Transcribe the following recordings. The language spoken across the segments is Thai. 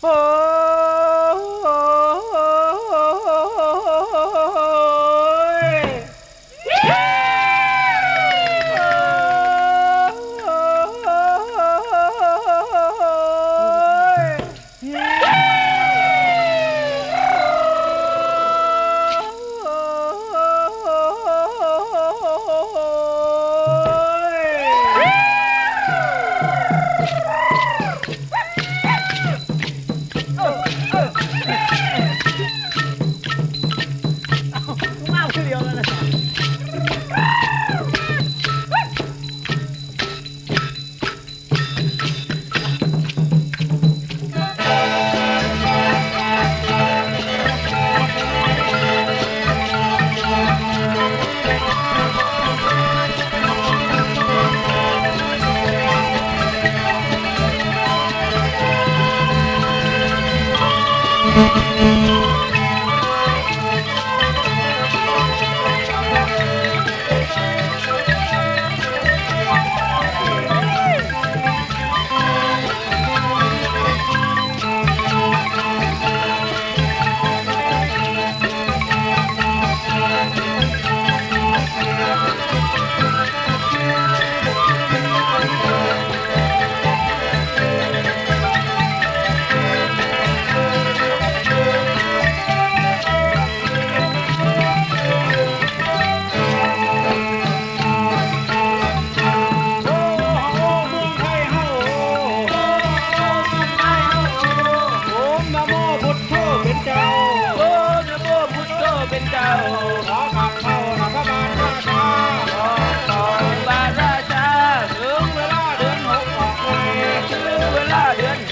โโ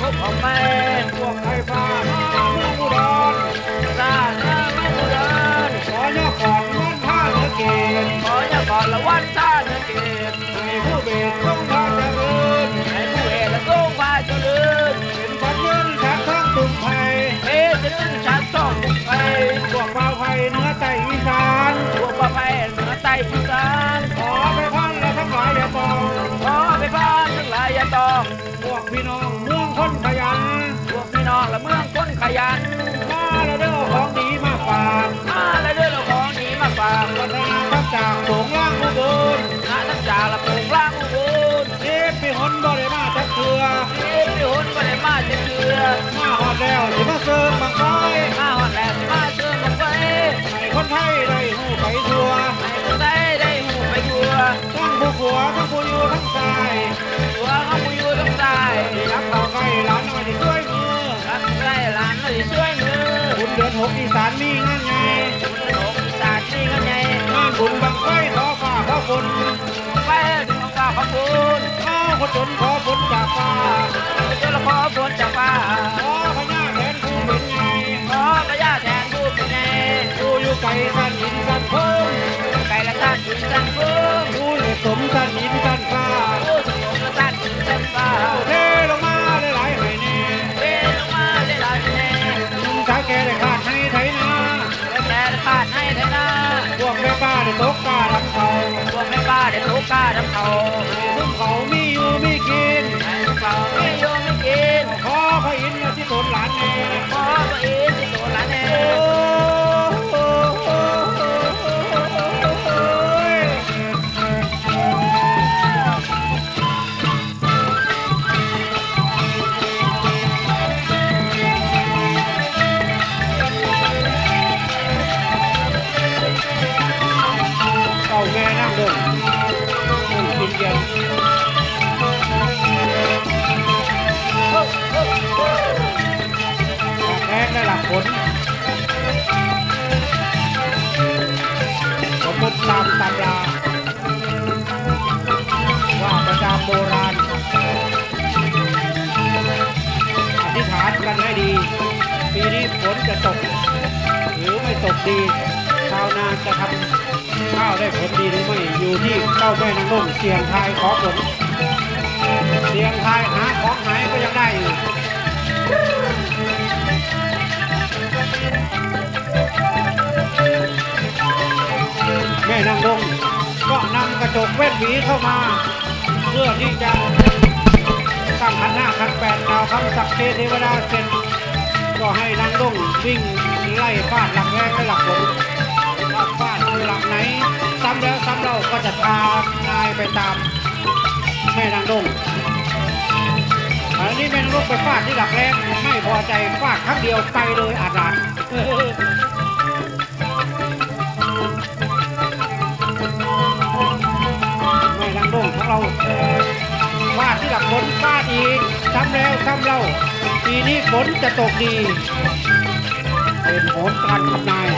เดื นาทับจากสงล่างอุบลนาทั้งจ่าละปลูกล่างอุบลเจ็บปีหนบ่ได้มาจักเถื่อเอ๊ะพี่หุ่นก็ได้มาจะเชื่อมาหอดแล้วสิมาเสิร์ฟบังไฟมาหอดแหลมมาเชื่อมาไปให้คนไทยได้หูไปทั่วให้คนได้ได้หูไปทัวทั้งผู้ผัวทั้งผู้อยู่ทั้งชายตัวเขาผู้อยู่ต้งตายรักเขาใกล้ร้านน้อยที่ช่วยมือรักได้หลานเลยช่วยมือบุญเดือนหกอีสานมีงานไงานบุญบังไฟขอฟ้าขอฝนไปถึงขอข้าขอบคุณข้าวคนจนขอฝนจากฟ้าเจ้าละขอฝนจากฟ้าขอ วกแม่ป้าได้ทุกข์กล้าทำเขาซุ่มเขามีอยู่มีกินให้เขาไม่ยอมไม่กินขอพระอินทร์มาที่ตนหลานเอง สมมติตามตำราว่าประจามโบราณ อธิษฐานกันให้ดี ปีนี้ฝนจะตก หรือไม่ตกดี ชาวนาจะทำข้าวได้ผลดีหรือไม่อยู่ที่เจ้าแม่นางนุ่มเสียงทายขอผลเสียงทายหาของหายก็ยังได้อยู่ แม่นางดงก็นำกระจกเวทหวีเข้ามา เพื่อที่จะตั้งขันหน้าขันแปดกล่าวคำสักดิ์เทเทวดาเสร็จก็ให้นางดงวิ่งไล่ฟาดหลักแรงและหลักผลถ้าฟาดหลักไหน ซ้ำแล้วซ้ำเล่าก็จะตานายไปตามแม่นางดงอันนี้แม่นางดงไปฟาดที่หลักแรงไม่พอใจฟาดครั้งเดียวไปเลยอาดาดแเราฟาดที่หลักฝนฟาดอีกซ้ำแล้วซ้ำเล่าปีนี้ฝนจะตกดี เป็นฝนการทำนาย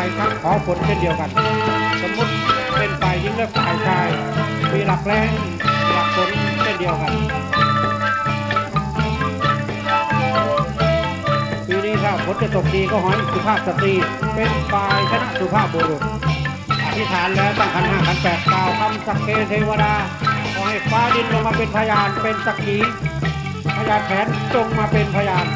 ายทายทักขอผลเช่นเดียวกัน สมมติเป็นฝ่ายหญิงและฝ่ายชาย มีหลักแรงหลักผลเช่นเดียวกันปีนี้ถ้าผลจะตกดีก็ขอให้สุภาพสตรีเป็นฝ่ายชนะสุภาพบุรุษอธิษฐานแล้วตั้งขันห้าขันแปดกล่าวคำสักเคเทวดาขอให้ฟ้าดินลงมาเป็นพยานเป็นสักขีพยานแผนจงมาเป็นพยาน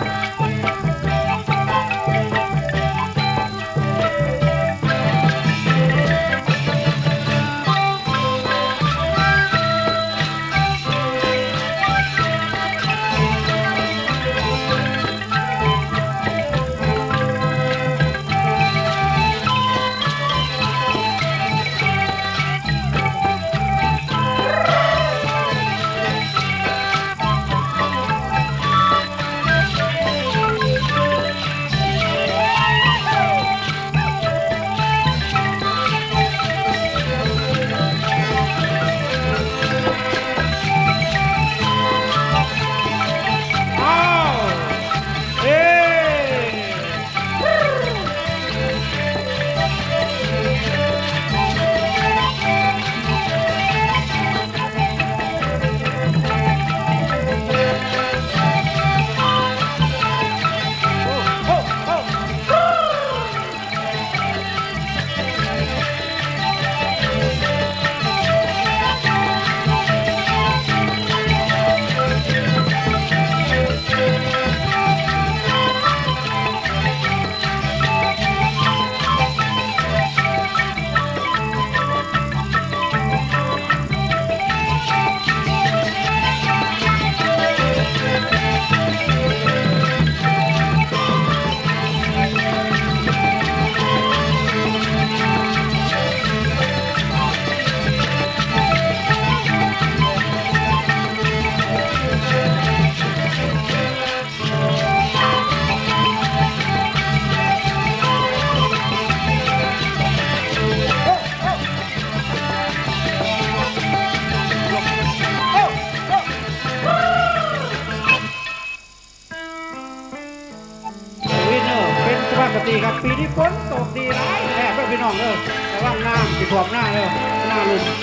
ขวบหน้าเด้อหน้าลุง